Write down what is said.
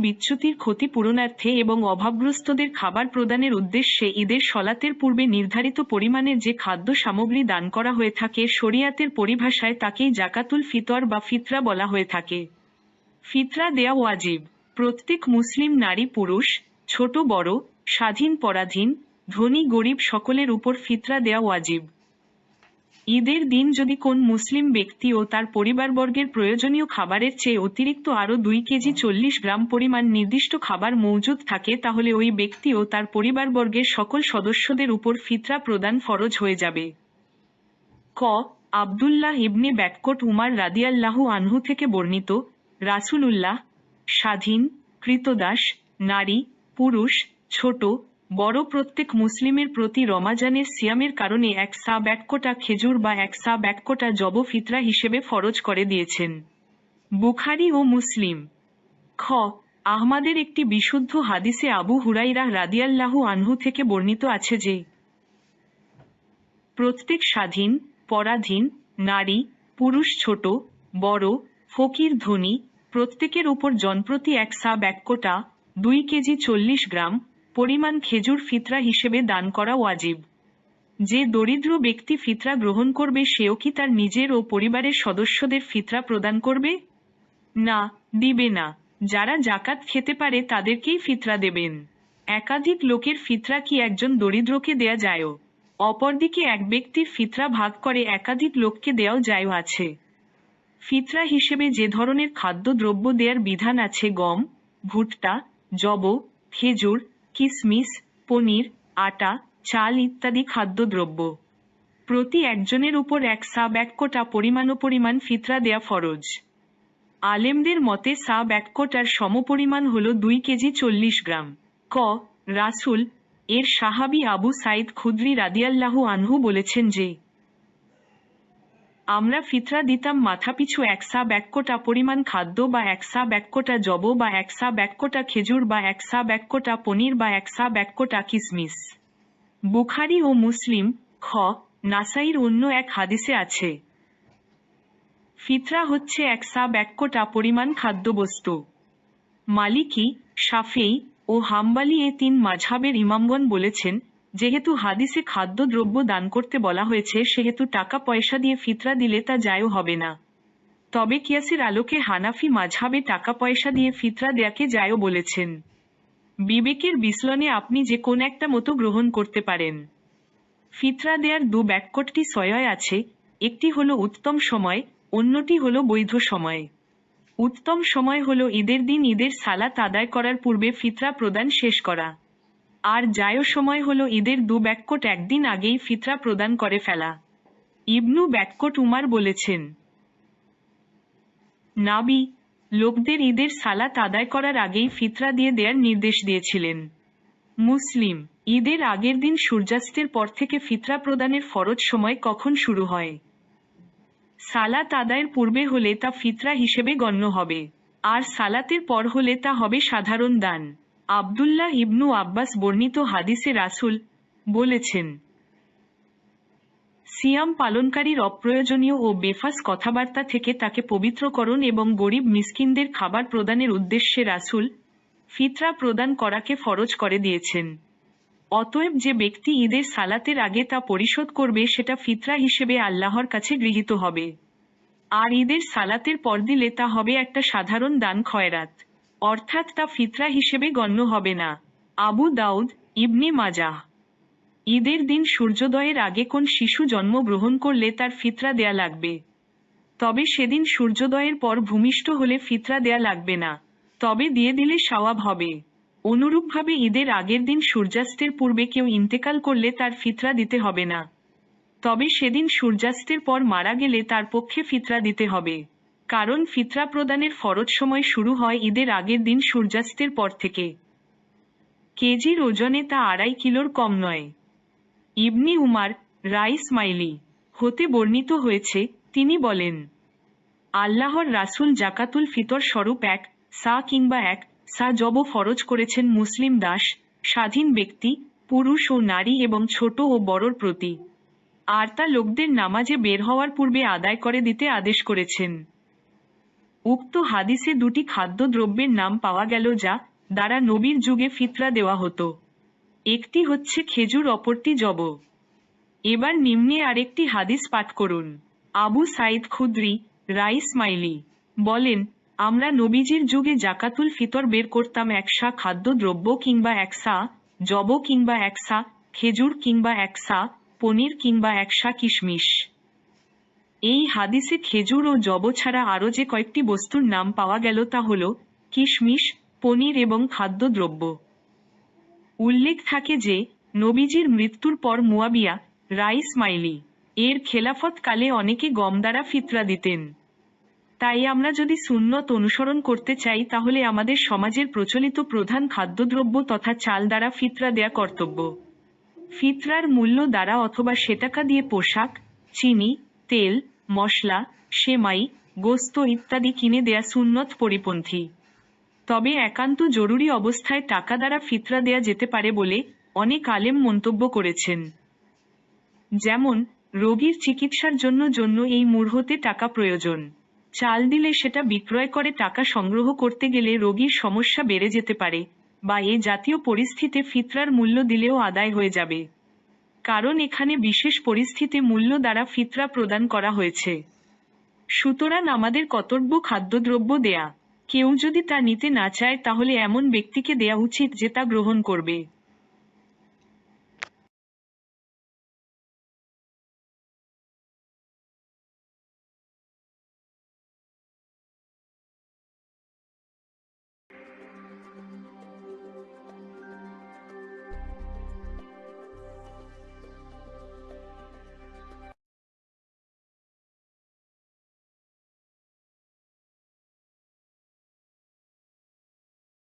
বিচ্যুতির ক্ষতিপূরণার্থে এবং অভাবগ্রস্তদের খাবার প্রদানের উদ্দেশ্যে ঈদের সলাতের পূর্বে নির্ধারিত পরিমাণে যে খাদ্য সামগ্রী দান করা হয়ে থাকে শরিয়াতের পরিভাষায় তাকেই জাকাতুল ফিতর বা ফিতরা বলা হয়ে থাকে। ফিতরা দেয়া ওয়াজিব। প্রত্যেক মুসলিম নারী, পুরুষ, ছোট, বড়, স্বাধীন, পরাধীন, ধনী, গরিব সকলের উপর ফিতরা দেয়া ওয়াজিব। ঈদের দিন যদি কোন মুসলিম ব্যক্তি ও তার পরিবারবর্গের প্রয়োজনীয় খাবারের চেয়ে অতিরিক্ত আরও দুই কেজি চল্লিশ গ্রাম পরিমাণ নির্দিষ্ট খাবার মজুদ থাকে, তাহলে ওই ব্যক্তি ও তার পরিবারবর্গের সকল সদস্যদের উপর ফিতরা প্রদান ফরজ হয়ে যাবে। ক. আবদুল্লাহ ইবনে ব্যাককট উমার রাদিয়াল্লাহু আনহু থেকে বর্ণিত রাসূল উল্লাহ স্বাধীন, কৃতদাস, নারী, পুরুষ, ছোট বড় প্রত্যেক মুসলিমের প্রতি রমাজানের সিয়ামের কারণে এক সা ব্যাককোটা খেজুর বা এক সা ব্যাককোটা জব ফিতরা হিসেবে ফরজ করে দিয়েছেন। বুখারি ও মুসলিম। খ, আহমাদের একটি বিশুদ্ধ হাদিসে আবু হুরাইরা রাদিয়াল্লাহু আনহু থেকে বর্ণিত আছে যে, প্রত্যেক স্বাধীন, পরাধীন, নারী, পুরুষ ছোট, বড়, ফকির ধনী প্রত্যেকের উপর জনপ্রতি এক সা ব্যাককোটা দুই কেজি চল্লিশ গ্রাম পরিমাণ খেজুর ফিতরা হিসেবে দান করা ওয়াজিব। যে দরিদ্র ব্যক্তি ফিতরা গ্রহণ করবে, সেও কি তার নিজের ও পরিবারের সদস্যদের ফিতরা প্রদান করবে? না, দিবে না। যারা জাকাত খেতে পারে, তাদেরকেই ফিতরা দেবেন। একাধিক লোকের ফিতরা কি একজন দরিদ্রকে দেয়া যায়ও অপরদিকে এক ব্যক্তির ফিতরা ভাগ করে একাধিক লোককে দেওয়াও যায়ও আছে। ফিতরা হিসেবে যে ধরনের খাদ্যদ্রব্য দেওয়ার বিধান আছে, গম, ভুট্টা, জব, খেজুর কিসমিস পনির, আটা, চাল ইত্যাদি খাদ্যদ্রব্য। প্রতি একজনের উপর এক এক কোটা পরিমাণ পরিমাণ ফিতরা দেয়া ফরজ। আলেমদের মতে এক কোটার সমপরিমাণ হল দুই কেজি চল্লিশ গ্রাম। ক, রাসুল, এর সাহাবি আবু সাইদ খুদ্রি রাদিয়াল্লাহু আনহু বলেছেন যে আমরা ফিতরা দিতাম মাথাপিছু একসা ব্যাক্যটা পরিমাণ খাদ্য বা একসা ব্যাক্যটা জব বা একসা ব্যাক্যটা খেজুর বা একসা ব্যাক্যটা পনির বা একসা ব্যাক্যটা কিসমিস। বুখারি ও মুসলিম খ, নাসাইর অন্য এক হাদিসে আছে। ফিতরা হচ্ছে একসা ব্যাক্যটা পরিমাণ খাদ্যবস্তু। মালিকি সাফেই ও হাম্বালি এ তিন মাঝাবের ইমামগণ বলেছেন যেহেতু হাদিসে খাদ্যদ্রব্য দান করতে বলা হয়েছে, সেহেতু টাকা পয়সা দিয়ে ফিতরা দিলে তা যায়ও হবে না। তবে কিয়াসের আলোকে হানাফি মাঝাবে টাকা পয়সা দিয়ে ফিতরা দেয়াকে যায়ও বলেছেন। বিবেকের বিশ্লনে আপনি যে কোন একটা মতো গ্রহণ করতে পারেন। ফিতরা দেয়ার দু ব্যাককটটি সয়য় আছে, একটি হলো উত্তম সময়, অন্যটি হলো বৈধ সময়। উত্তম সময় হলো ঈদের দিন ঈদের সালাত আদায় করার পূর্বে ফিতরা প্রদান শেষ করা। আর জায় সময় হলো ঈদের দু ব্যাককোট একদিন আগেই ফিতরা প্রদান করে ফেলা। ইবনু ব্যাককোট উমার বলেছেন, নাবি, লোকদের ঈদের সালাত আদায় করার আগেই ফিতরা দিয়ে দেয়ার নির্দেশ দিয়েছিলেন। মুসলিম, ঈদের আগের দিন সূর্যাস্তের পর থেকে ফিতরা প্রদানের ফরজ সময় কখন শুরু হয়? সালাত আদায়ের পূর্বে হলে তা ফিতরা হিসেবে গণ্য হবে, আর সালাতের পর হলে তা হবে সাধারণ দান। আবদুল্লাহ ইবনু আব্বাস বর্ণিত হাদিসে রাসুল বলেছেন, সিয়াম পালনকারীর অপ্রয়োজনীয় ও বেফাস কথাবার্তা থেকে তাকে পবিত্রকরণ এবং গরিব মিসকিনদের খাবার প্রদানের উদ্দেশ্যে রাসুল ফিতরা প্রদান করাকে ফরজ করে দিয়েছেন। অতএব যে ব্যক্তি ঈদের সালাতের আগে তা পরিশোধ করবে, সেটা ফিতরা হিসেবে আল্লাহর কাছে গৃহীত হবে। আর ঈদের সালাতের পর দিলে তা হবে একটা সাধারণ দান খয়রাত। অর্থাৎ তা ফিতরা হিসেবে গণ্য হবে না। আবু দাউদ ইবনে মাজাহ। ঈদের দিন সূর্যোদয়ের আগে কোন শিশু জন্মগ্রহণ করলে তার ফিতরা দেয়া লাগবে? তবে সেদিন সূর্যোদয়ের পর ভূমিষ্ঠ হলে ফিতরা দেয়া লাগবে না। তবে দিয়ে দিলে সওয়াব হবে। অনুরূপভাবে ঈদের আগের দিন সূর্যাস্তের পূর্বে কেউ ইন্তেকাল করলে তার ফিতরা দিতে হবে না। তবে সেদিন সূর্যাস্তের পর মারা গেলে তার পক্ষে ফিতরা দিতে হবে। কারণ ফিতরা প্রদানের ফরজ সময় শুরু হয় ঈদের আগের দিন সূর্যাস্তের পর থেকে। কেজির ওজনে তা আড়াই কিলোর কম নয়। ইবনি উমার রাইস মাইলি হতে বর্ণিত হয়েছে, তিনি বলেন, আল্লাহর রাসুল জাকাতুল ফিতর স্বরূপ এক, সা কিংবা এক, সা জব ফরজ করেছেন মুসলিম দাস, স্বাধীন ব্যক্তি, পুরুষ ও নারী এবং ছোট ও বড়র প্রতি। আর তা লোকদের নামাজে বের হওয়ার পূর্বে আদায় করে দিতে আদেশ করেছেন। উক্ত হাদিসে দুটি খাদ্যদ্রব্যের নাম পাওয়া গেল যা দ্বারা নবীর যুগে ফিতরা দেওয়া হতো। একটি হচ্ছে খেজুর, অপরটি জব এবার নিম্নে আরেকটি হাদিস পাঠ করুন। আবু সাইদ খুদ্রি, রাইস মাইলি, বলেন, আমরা নবীজির যুগে জাকাতুল ফিতর বের করতাম একসা খাদ্যদ্রব্য কিংবা একসা জব কিংবা একসা খেজুর কিংবা একসা পনির কিংবা একসা কিশমিশ। এই হাদিসে খেজুর ও জব ছাড়া আরও যে কয়েকটি বস্তুর নাম পাওয়া গেল তা হল কিশমিশ, পনির এবং খাদ্যদ্রব্য। উল্লেখ থাকে যে, নবীজির মৃত্যুর পর মুয়াবিয়া রাইস মাইলি। এর খেলাফত কালে অনেকে গম দ্বারা ফিতরা দিতেন। তাই আমরা যদি সুন্নত অনুসরণ করতে চাই, তাহলে আমাদের সমাজের প্রচলিত প্রধান খাদ্যদ্রব্য তথা চাল দ্বারা ফিতরা দেয়া কর্তব্য। ফিতরার মূল্য দ্বারা অথবা সে টাকা দিয়ে পোশাক, চিনি তেল, মশলা, সেমাই, গোস্ত ইত্যাদি কিনে দেয়া সুন্নত পরিপন্থী। তবে একান্ত জরুরি অবস্থায় টাকা দ্বারা ফিতরা দেয়া যেতে পারে বলে অনেক আলেম মন্তব্য করেছেন। যেমন, রোগীর চিকিৎসার জন্য জন্য এই মুহূর্তে টাকা প্রয়োজন। চাল দিলে সেটা বিক্রয় করে টাকা সংগ্রহ করতে গেলে রোগীর সমস্যা বেড়ে যেতে পারে বা এ জাতীয় পরিস্থিতিতে ফিতরার মূল্য দিলেও আদায় হয়ে যাবে। কারণ এখানে বিশেষ পরিস্থিতি মূল্য দ্বারা ফিতরা প্রদান করা হয়েছে। সুতরাং আমাদের কর্তব্য খাদ্যদ্রব্য দেয়া। কেউ যদি তা নিতে না চায়, তাহলে এমন ব্যক্তিকে দেয়া উচিত যে তা গ্রহণ করবে।